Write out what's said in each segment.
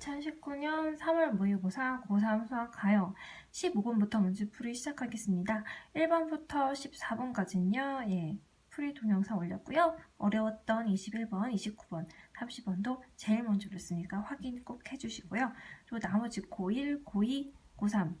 2019년 3월 모의고사 고3 수학 가요 15번부터 문제 풀이 시작하겠습니다. 1번부터 14번까지는요. 예, 풀이 동영상 올렸고요. 어려웠던 21번, 29번, 30번도 제일 먼저 올렸으니까 확인 꼭 해주시고요. 또 나머지 고1, 고2, 고3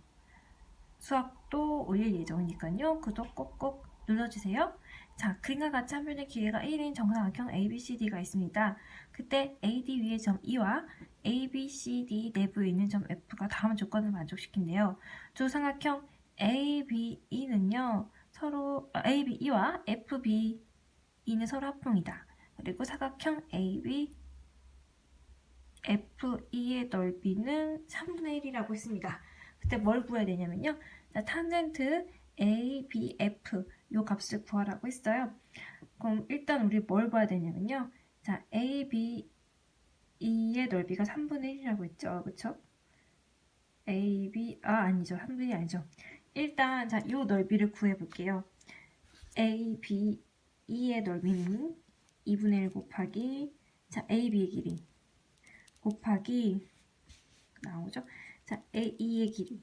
수학도 올릴 예정이니까요. 구독 꼭꼭 눌러주세요. 자, 그림과 같이 한 변의 기회가 1인 정사각형 ABCD가 있습니다. 그때 AD 위의 점 E와 ABCD 내부에 있는 점 F가 다음 조건을 만족시킨대요. 두 삼각형 ABE는요, 서로, 아, ABE와 FBE는 서로 합동이다. 그리고 사각형 AB, FE의 넓이는 3분의 1이라고 했습니다. 그때 뭘 구해야 되냐면요. 자, 탄젠트 ABF 요 값을 구하라고 했어요. 그럼 일단 우리 뭘 봐야 되냐면요. 자, ABE의 넓이가 3분의 1이라고 했죠. 그쵸? AB, 아, 아니죠. 3분의 1 아니죠. 일단, 자, 요 넓이를 구해볼게요. ABE의 넓이는 2분의 1 곱하기, 자, AB의 길이 곱하기, 나오죠? 자, AE의 길이.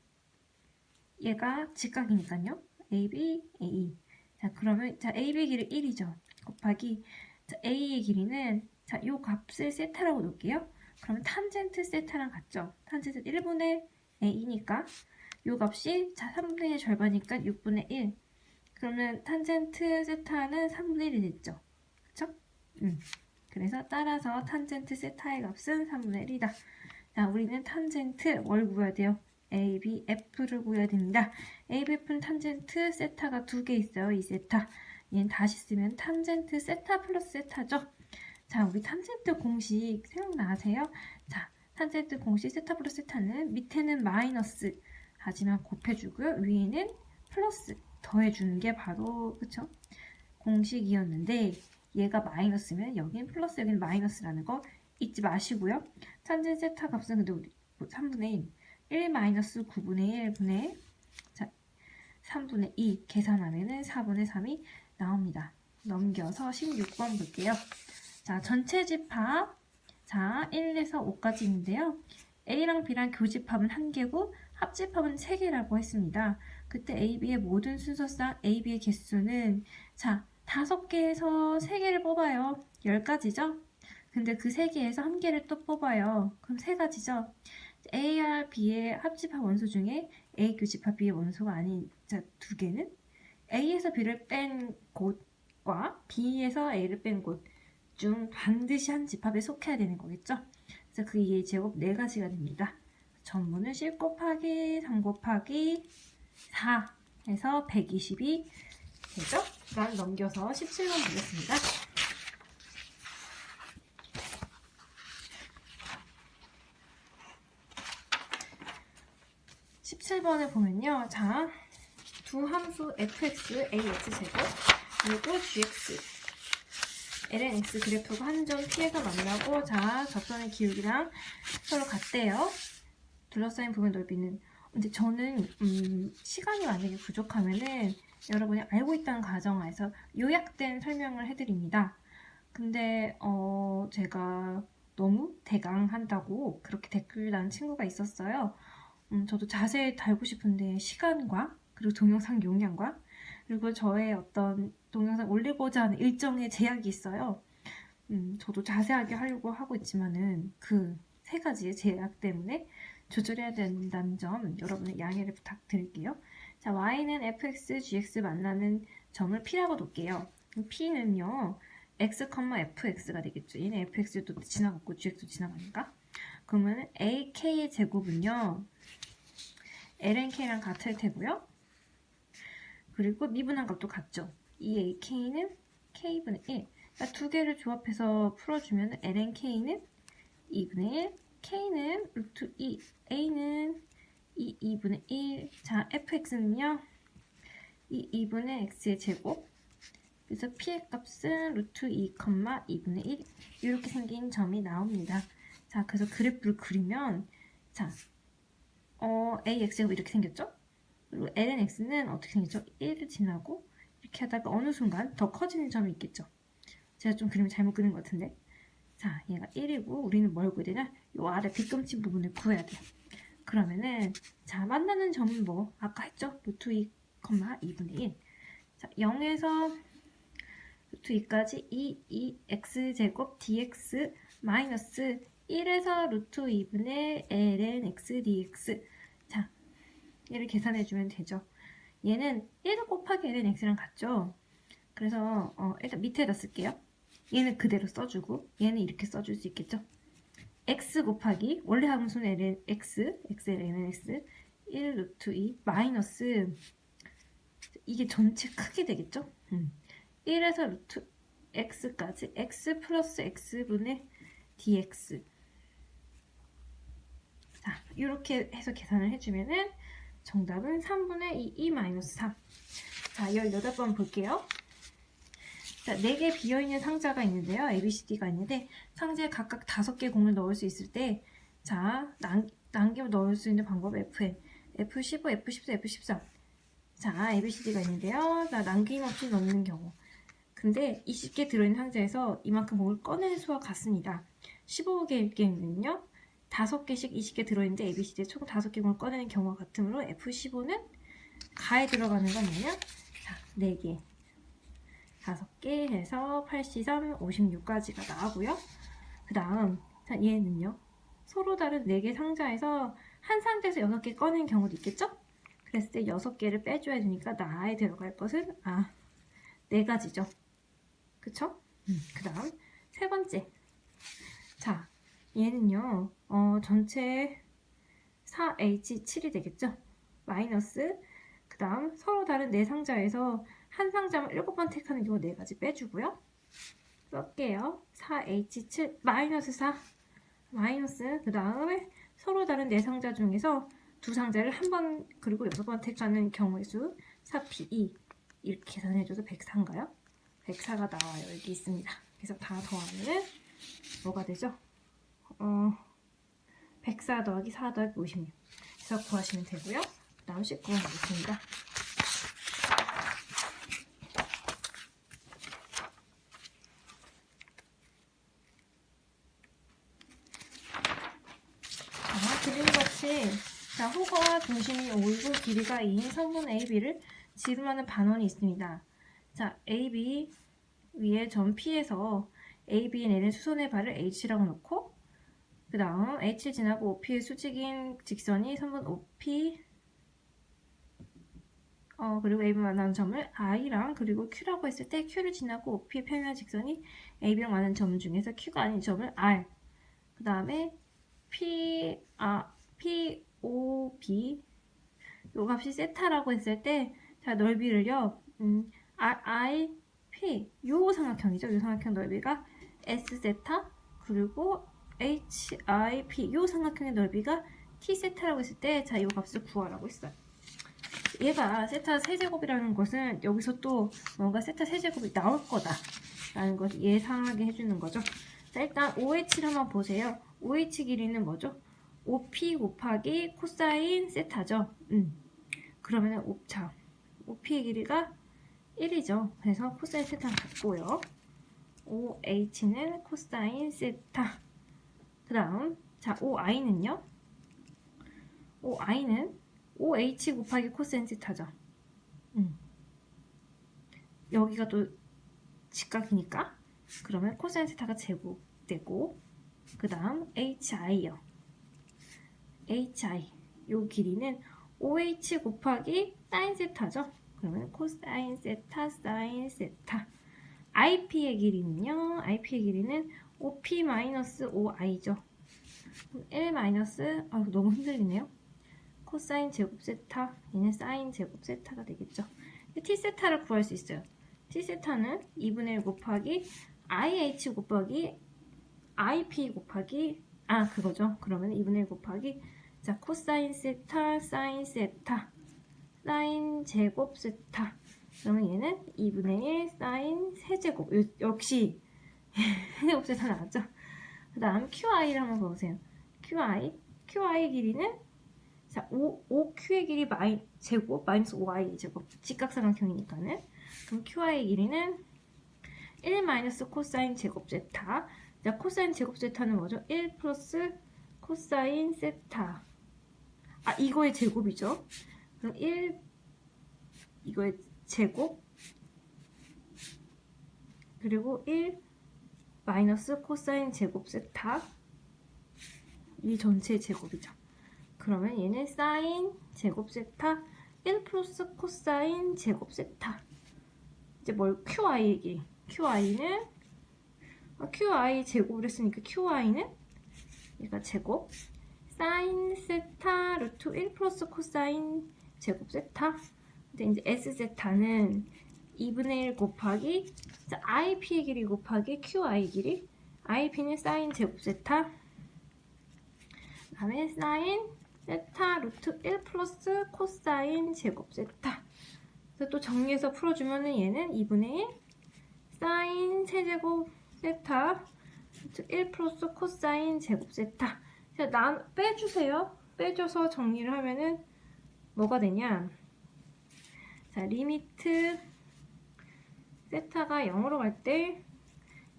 얘가 직각이니까요. AB, AE. 자, 그러면, 자, AB 길이 1이죠. 곱하기, 자, A의 길이는, 자, 요 값을 세타라고 놓을게요. 그러면 탄젠트 세타랑 같죠. 탄젠트 1분의 A니까, 요 값이, 자, 3분의 1 절반이니까 6분의 1. 그러면 탄젠트 세타는 3분의 1이 됐죠. 그쵸? 음. 그래서 따라서 탄젠트 세타의 값은 3분의 1이다. 자, 우리는 탄젠트 뭘 구해야 돼요? ABF를 구해야 됩니다. ABF는 탄젠트 세타가 두 개 있어요. 이 세타. 얘는 다시 쓰면 탄젠트 세타 플러스 세타죠. 자, 우리 탄젠트 공식 생각나세요? 자, 탄젠트 공식 세타 플러스 세타는 밑에는 마이너스 하지만 곱해주고요. 위에는 플러스 더해주는 게 바로 그쵸? 공식이었는데 얘가 마이너스면 여긴 플러스 여긴 마이너스라는 거 잊지 마시고요. 탄젠트 세타 값은 근데 우리 3분의 1 1 마이너스 9분의 1분의 자 3분의 2 계산하면은 4분의 3이 나옵니다. 넘겨서 16번 볼게요. 자 전체 집합 자 1에서 5까지 있는데요. A랑 B랑 교집합은 1개고 합집합은 3개라고 했습니다. 그때 A, B의 모든 순서상 A, B의 개수는 자 5개에서 3개를 뽑아요. 10가지죠? 근데 그 3개에서 1개를 또 뽑아요. 그럼 3가지죠? A와 B의 합집합 원소 중에 A 교집합 B의 원소가 아닌 자, 두 개는 A에서 B를 뺀 곳과 B에서 A를 뺀 곳 중 반드시 한 집합에 속해야 되는 거겠죠? 그래서 그 2의 제곱 4가지가 됩니다. 전문은 10 곱하기 3 곱하기 4 해서 120이 되죠? 그럼 넘겨서 17번 보겠습니다. 17번을 보면요. 자, 두 함수 fx, ax 제곱, 그리고 gx, lnx 그래프가 한점 P에서 만나고, 자, 접선의 기울기랑 서로 같대요. 둘러싸인 부분 넓이는. 근데 저는, 음, 시간이 만약에 부족하면은, 여러분이 알고 있다는 가정하에서 요약된 설명을 해드립니다. 근데, 어, 제가 너무 대강한다고 그렇게 댓글 난 친구가 있었어요. 음, 저도 자세히 달고 싶은데 시간과 그리고 동영상 용량과 그리고 저의 어떤 동영상 올리고자 하는 일정의 제약이 있어요. 음, 저도 자세하게 하려고 하고 있지만은 그 세 가지의 제약 때문에 조절해야 된다는 점 여러분의 양해를 부탁드릴게요. 자, y는 fx, gx 만나는 점을 p라고 놓을게요. p는요, x, fx가 되겠죠. 얘는 fx도 지나갔고 gx도 지나가니까. 그러면 ak의 제곱은요, lnk랑 같을 테고요. 그리고 미분한 값도 같죠. 이 ak는 k분의 1. 그러니까 두 개를 조합해서 풀어주면 lnk는 2분의 1, k는 루트 2, a는 2, 2분의 1. 자, fx는요. 이 2분의 x의 제곱. 그래서 p의 값은 루트 2, 2분의 1. 이렇게 생긴 점이 나옵니다. 자, 그래서 그래프를 그리면 자, 어, AX가 이렇게 생겼죠? 그리고 LNX는 어떻게 생겼죠? 1을 지나고 이렇게 하다가 어느 순간 더 커지는 점이 있겠죠? 제가 좀 그림을 잘못 그린 것 같은데 자, 얘가 1이고 우리는 뭘 구해야 되냐? 요 아래 빗금치 부분을 구해야 돼요. 그러면은 자, 만나는 점은 뭐? 아까 했죠? 루트 2, 2분의 1. 자, 0에서 루트 2까지 2, 2, x제곱 dx 마이너스 1에서 루트 2분의 ln x dx. 자, 얘를 계산해 주면 되죠. 얘는 1 곱하기 ln x랑 같죠? 그래서 어, 일단 밑에다 쓸게요. 얘는 그대로 써주고 얘는 이렇게 써줄 수 있겠죠? x 곱하기 원래 함수는 ln x, x ln x 1 루트 2 마이너스 이게 전체 크게 되겠죠? 음. 1에서 루트 x까지 x 플러스 x분의 dx 자 이렇게 해서 계산을 해주면은 정답은 3분의 2, 2 마이너스 3 자, 18번 볼게요. 자, 4개 비어있는 상자가 있는데요. A, B, C, D가 있는데 상자에 각각 5개 공을 넣을 수 있을 때 자, 남, 남기고 넣을 수 있는 방법 FN F15, F14, F13 자, A, B, C, D가 있는데요. 자, 남김없이 넣는 경우 근데 20개 들어있는 상자에서 이만큼 공을 꺼내는 수와 같습니다. 15개일 경우는요. 5개씩 20개 들어있는데 A, B, C, D 총 5개 공을 꺼내는 경우와 같으므로 F15는 가에 들어가는 건 뭐냐? 자, 4개 5개 해서 83, 56까지가 나오고요. 그 다음 자, 얘는요. 서로 다른 4개 상자에서 한 상자에서 6개 꺼낸 경우도 있겠죠? 그랬을 때 6개를 빼줘야 되니까 나에 들어갈 것은 아, 4가지죠. 그쵸? 음, 그 다음 세 번째 자, 얘는요. 어, 전체 4H7이 되겠죠? 마이너스 그 다음 서로 다른 네 상자에서 한 상자만 7번 택하는 경우 4가지 빼주고요. 쓸게요. 4H7 마이너스 4 마이너스 그 다음에 서로 다른 네 상자 중에서 두 상자를 한 번 그리고 여섯 번 택하는 경우의 수 4P2 이렇게 계산해줘도 104인가요? 104가 나와요. 여기 있습니다. 그래서 다 더하면 뭐가 되죠? 어, 104 더하기 4 더하기 56 그래서 구하시면 되고요. 그 다음 19번 보겠습니다. 자, 그림같이 자, 호거와 중심이 5이고 길이가 2인 선분 AB를 지름하는 반원이 있습니다. 자, AB 위에 점 P에서 내는 수선의 발을 H라고 놓고 그 다음 H 지나고 OP의 수직인 직선이 선분 OP 어, 그리고 AB 만나는 점을 I랑 그리고 Q라고 했을 때 Q를 지나고 OP의 평행 직선이 AB랑 만나는 점 중에서 Q가 아닌 점을 R 그 다음에 P, 아, P, O, B. 요 값이 세타라고 했을 때 자, 넓이를요 음, R, I, P 요 삼각형이죠. 요 삼각형 넓이가 S 세타 그리고 H, I, P. 요 삼각형의 넓이가 T 세타라고 했을 때 자, 요 값을 구하라고 했어요. 얘가 세타 세제곱이라는 것은 여기서 또 뭔가 세타 세제곱이 나올 거다 라는 것을 예상하게 해주는 거죠. 자 일단 OH를 한번 보세요. OH 길이는 뭐죠? OP 곱하기 코사인 세타죠. 음. 그러면은 오, 자, OP의 길이가 1이죠. 그래서 코사인 세타 같고요. OH는 코사인 세타 그 다음 자 OI는요 OI는 OH 곱하기 코사인 세타죠. 음. 여기가 또 직각이니까 그러면 코사인 세타가 제곱되고 그 다음 HI요. HI 요 길이는 OH 곱하기 사인 세타죠. 그러면 코사인 세타 사인 세타 IP의 길이는요. IP의 길이는 OP-OI죠. 1 마이너스 아 너무 흔들리네요. 코사인 제곱 세타 얘는 사인 제곱 세타가 되겠죠. t 세타를 구할 수 있어요. t 세타는 2분의 1 곱하기 IH 곱하기 IP 곱하기 아 그거죠. 그러면 2분의 1 곱하기 자 코사인 세타 사인 세타 사인 제곱 세타 그러면 얘는 2분의 1 사인 세제곱 역시 세제곱 세타 나왔죠. 그 다음 QI를 한번 보세요. QI QI 길이는 자, 5, 5Q의 길이 마이, 제곱 마이너스 5i 제곱 직각삼각형이니까는 그럼 QI의 길이는 1 마이너스 코사인 제곱 제타 자, 자, 코사인 제곱 세타는 뭐죠? 1 플러스 코사인 세타. 아, 이거의 제곱이죠. 그럼 1 이거의 제곱 그리고 1 마이너스 코사인 제곱 세타 이 전체의 제곱이죠. 그러면 얘는 사인 제곱 세타 1 플러스 코사인 제곱 세타 이제 뭘 QI 얘기 QI는 어, QI 제곱을 했으니까 QI는 얘가 제곱. 사인 세타 루트 1 플러스 코사인 제곱 세타 근데 이제 S 세타는 2분의 1 곱하기 자, IP의 길이 곱하기 QI 길이 IP는 사인 제곱 세타 다음에 사인 세타 루트 1 플러스 코사인 제곱 세타. 그래서 또 정리해서 풀어주면 은 얘는 2분의 1 사인 세제곱 세타 루트 1 플러스 코사인 제곱 세타. 자, 난 빼주세요. 빼줘서 정리를 하면은 뭐가 되냐? 자 리미트 세타가 0으로 갈 때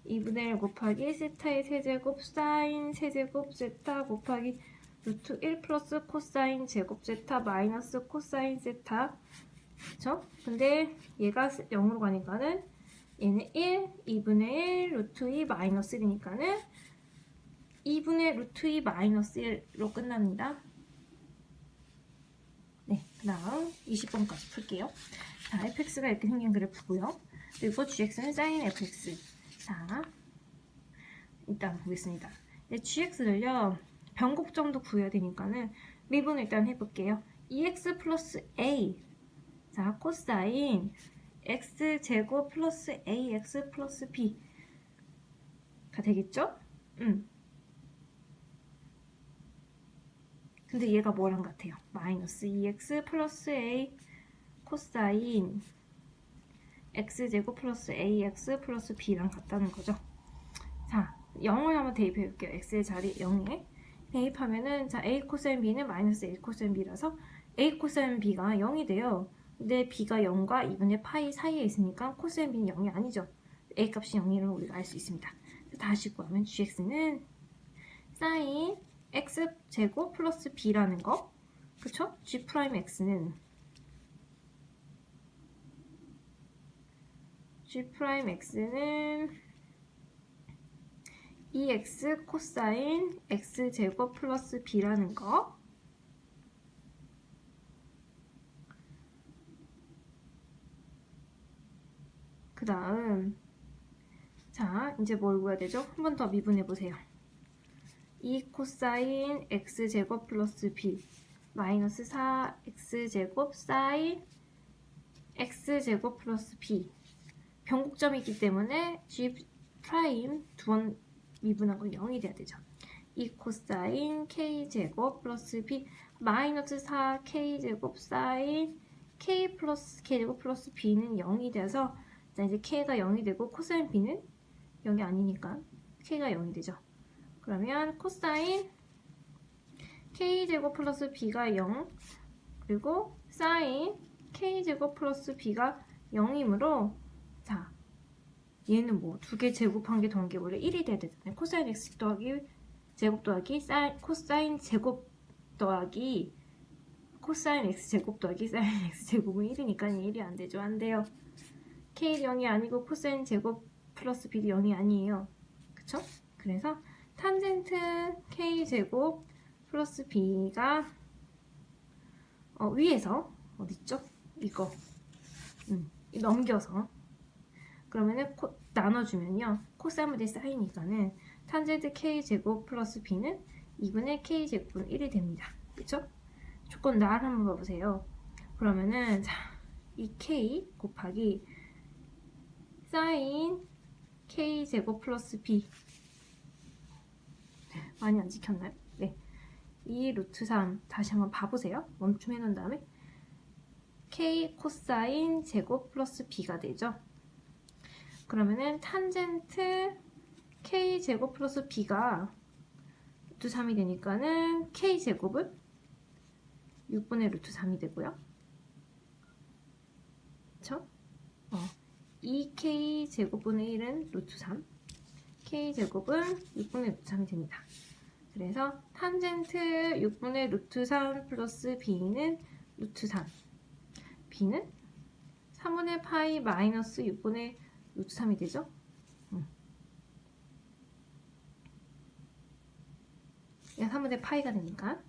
2분의 1 곱하기 세타의 세제곱 사인 세제곱 세타 곱하기 루트 1 플러스 코사인 제곱 세타 마이너스 코사인 세타 그쵸? 근데 얘가 0으로 가니까는 얘는 1, 2분의 1, 루트 2 마이너스 1이니까는 2분의 루트 2 마이너스 1로 끝납니다. 네, 그 다음 20번까지 풀게요. 자, fx가 이렇게 생긴 그래프고요. 그리고 gx는 sin fx. 자, 일단 보겠습니다. 네, gx를요, 변곡점도 구해야 되니까는 미분 일단 해볼게요. 2x 플러스 a. 자, 코사인 x 제곱 플러스 ax 플러스 b가 되겠죠? 음. 근데 얘가 뭐랑 같아요? 마이너스 2x 플러스 a 코사인 x제곱 플러스 ax 플러스 b랑 같다는 거죠. 자, 0을 한번 대입해 볼게요. x의 자리 0에 대입하면은 자 a 코사인 b는 마이너스 a 코사인 b라서 a 코사인 b가 0이 돼요. 근데 b가 0과 2분의 파이 사이에 있으니까 코사인 b는 0이 아니죠. a 값이 0이라는 우리가 알 수 있습니다. 다시 구하면 gx는 사인 x 제곱 플러스 b라는 거 그쵸? g 프라임 x는 g 프라임 x는 2x 코사인 x 제곱 플러스 b라는 거. 그 다음 자 이제 뭘 구해야 되죠? 한 번 더 미분해 보세요. 2 코사인 x제곱 플러스 b 마이너스 4x제곱 사인 x제곱 플러스 b 변곡점이기 때문에 g 프라임 두 번 미분한 건 0이 돼야 되죠. 2 코사인 k제곱 플러스 b 마이너스 4k제곱 사인 k 플러스 k제곱 플러스 b는 0이 돼서 자 이제 k가 0이 되고 코사인 b는 0이 아니니까 k가 0이 되죠. 그러면 코사인 k제곱 플러스 b가 0 그리고 사인 k제곱 플러스 b가 0이므로 자 얘는 뭐 두 개 제곱한 게 더한 게 원래 1이 돼야 되잖아요. 코사인 x 더하기 제곱 더하기 사인, 코사인 제곱 더하기 코사인 x 제곱 더하기 사인 x 제곱은 1이니까 1이 안 되죠. 안 돼요. k 0이 아니고 코사인 제곱 플러스 b도 0이 아니에요. 그쵸? 그래서 탄젠트 k제곱 플러스 b가 어, 위에서 어딨죠? 이거. 음, 넘겨서 그러면은 코, 나눠주면요 코사인 대 사인이니까는 탄젠트 k제곱 플러스 b는 2분의 k제곱은 1이 됩니다 그쵸? 조건 나를 한번 봐보세요 그러면은 자, 이 k 곱하기 사인 k제곱 플러스 b 많이 안 지켰나요? 네. 2 루트 3 다시 한번 봐보세요. 멈춤 해놓은 다음에 k 코사인 제곱 플러스 b가 되죠. 그러면은 탄젠트 k 제곱 플러스 b가 루트 3이 되니까는 k 제곱은 6분의 루트 3이 되고요. 그쵸? 어. 2k 제곱분의 1은 루트 3 k제곱은 6분의 루트 3이 됩니다. 그래서 탄젠트 6분의 루트 3 플러스 b는 루트 3 b는 3분의 파이 마이너스 6분의 루트 3이 되죠? 음. 얘가 3분의 파이가 되니까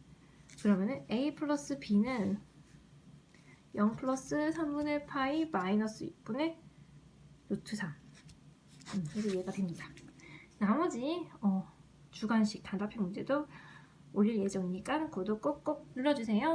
그러면은 a 플러스 b는 0 플러스 3분의 파이 마이너스 6분의 루트 3 음, 그래서 얘가 됩니다. 나머지 어, 주관식 단답형 문제도 올릴 예정이니까 구독 꼭꼭 눌러주세요.